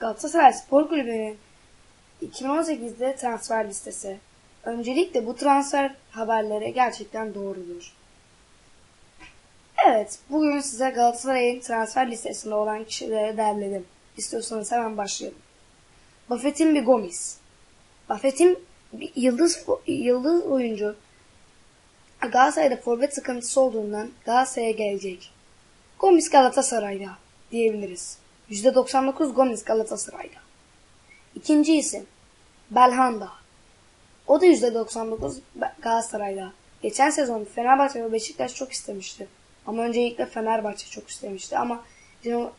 Galatasaray Spor Kulübü'nün 2018'de transfer listesi. Öncelikle bu transfer haberleri gerçekten doğrudur. Evet, bugün size Galatasaray'ın transfer listesinde olan kişileri derledim. İstiyorsanız hemen başlayalım. Buffett'in bir Gomis. Buffett'in yıldız, yıldız oyuncu Galatasaray'da forvet sıkıntısı olduğundan Galatasaray'a gelecek. Gomis Galatasaray'da diyebiliriz. %99 Gomis Galatasaray'da. İkinci isim Belhanda. O da %99 Galatasaray'da. Geçen sezon Fenerbahçe ve Beşiktaş çok istemişti. Ama öncelikle Fenerbahçe çok istemişti. Ama Dinamo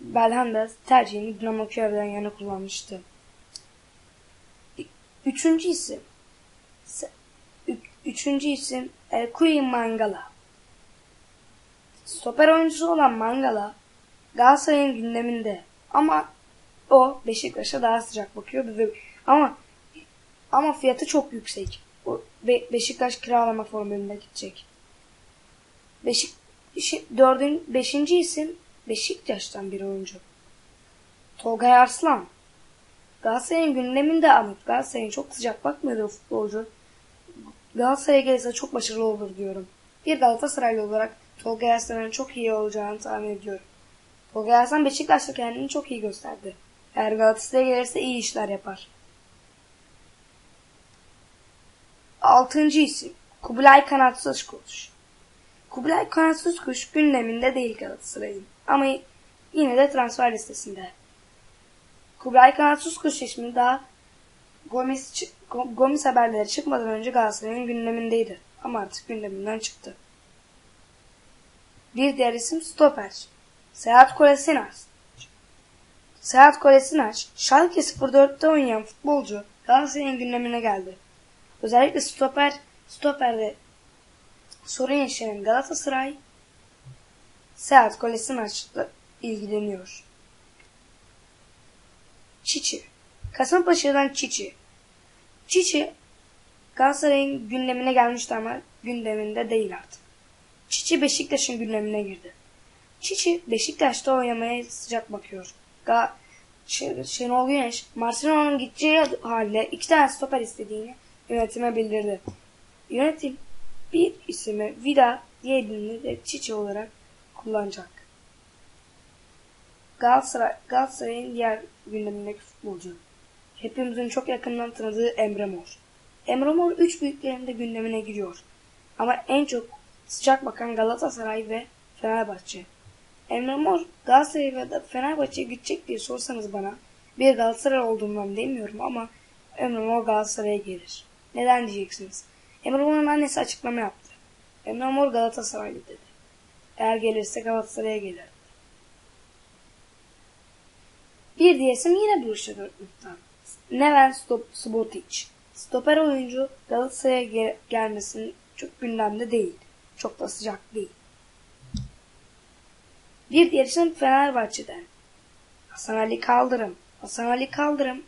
Belhanda tercihini Dinamo Kiev'den yana kullanmıştı. Üçüncü isim Üçüncü isim Queen Mangala. Stoper oyuncusu olan Mangala Galatasaray'ın gündeminde. Ama o Beşiktaş'a daha sıcak bakıyor. Ama ama fiyatı çok yüksek. O Be Beşiktaş kiralama formülüne gidecek. Beşik dördün, beşinci isim Beşiktaş'tan bir oyuncu. Tolga Arslan. Galatasaray'ın gündeminde ama Galatasaray'ın çok sıcak bakmıyor o futbolcu. Galatasaray'a gelirse çok başarılı olur diyorum. Bir Galatasaraylı olarak Tolga Arslan'ın çok iyi olacağını tahmin ediyorum. Tolga Arslan Beşiktaş'ta kendini çok iyi gösterdi. Eğer Galatasaray'a gelirse iyi işler yapar. Altıncı isim Kubilay Kanatsız Kuş. Kubilay Kanatsız Kuş gündeminde değil Galatasaray'ın ama yine de transfer listesinde. Kubilay Kanatsız Kuş ismi daha Gomis, Gomis haberleri çıkmadan önce Galatasaray'ın gündemindeydi ama artık gündeminden çıktı. Bir diğer isim Stoper. Seyahat Kolasinac. Seyahat Kolasinac, Schalke 04'te oynayan futbolcu Galatasaray'ın gündemine geldi. Özellikle stoper, stoperde sorun yaşayan Galatasaray Seyahat Kolasinaç'la ilgileniyor. Çiçi. Kasımpaşa'dan Çiçi. Çiçi Galatasaray'ın gündemine gelmişti ama gündeminde değil artık. Çiçi Beşiktaş'ın gündemine girdi. Çiçi Beşiktaş'ta oynamaya sıcak bakıyor. Ga Şenol Güneş, Marcelo'nun gideceği halde iki tane stoper istediğini yönetime bildirdi. Yönetim bir ismi Vida, diğerini de Çiçi olarak kullanacak. Galatasaray, Galatasaray'ın diğer gündemindeki futbolcu. Hepimizin çok yakından tanıdığı Emre Mor. Emre Mor üç büyüklerin de gündemine giriyor. Ama en çok sıcak bakan Galatasaray ve Fenerbahçe. Emre Mor Galatasaray ve Fenerbahçe'ye gidecek diye sorsanız bana bir Galatasaray olduğumdan demiyorum ama Emre Mor Galatasaray'a gelir. Neden diyeceksiniz? Emre Mor'un annesi açıklama yaptı. Emre Mor Galatasaraylı dedi. Eğer gelirse Galatasaray'a gelir. Bir diyesim yine Borussia Dortmund'dan. Neven Stop Subotic. Stoper oyuncu Galatasaray'a gel gelmesinin çok gündemde değil. Çok da sıcak değil. Bir diğer isim Fenerbahçe'den. Hasan Ali Kaldırım. Hasan Ali Kaldırım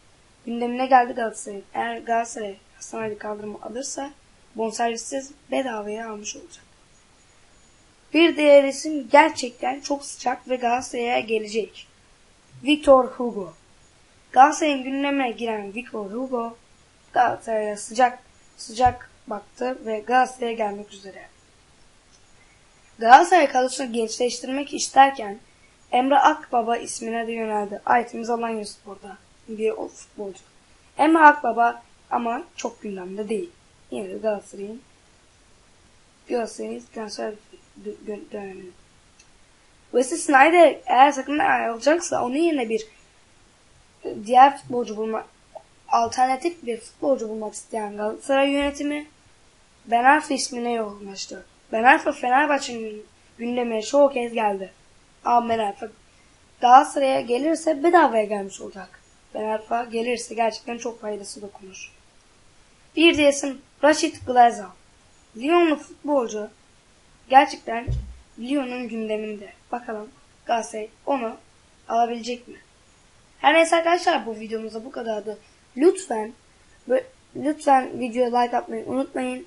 gündemine geldi Galatasaray. Eğer Galatasaray Hasan Ali Kaldırım'ı alırsa bonservissiz bedavaya almış olacak. Bir diğer isim gerçekten çok sıcak ve Galatasaray'a gelecek. Victor Hugo. Galatasaray'ın gündemine giren Victor Hugo Galatasaray'a sıcak sıcak baktı ve Galatasaray'a gelmek üzere. Galatasaray kadrosunu gençleştirmek isterken Emre Akbaba ismine de yöneldi. Ayetimiz Alanya Spor'da bir futbolcu. Emre Akbaba ama çok gündemde değil. Yine de Galatasaray'ın Galatasaray'ın transfer dönemi. Wesley Snyder eğer takımdan ayrılacaksa onun yerine bir diğer futbolcu bulma alternatif bir futbolcu bulmak isteyen Galatasaray yönetimi Ben Arfa ismine yoğunlaştı. Ben Arfa Fenerbahçe'nin gündemine çoğu kez geldi. Ama Ben Arfa Galatasaray'a gelirse bedavaya gelmiş olacak. Ben Arfa gelirse gerçekten çok faydası dokunur. Bir de isim Rashid Glazal. Lyonlu futbolcu gerçekten Lyon'un gündeminde. Bakalım Galatasaray onu alabilecek mi? Her neyse arkadaşlar bu videomuzda bu kadardı. Lütfen lütfen videoya like atmayı unutmayın.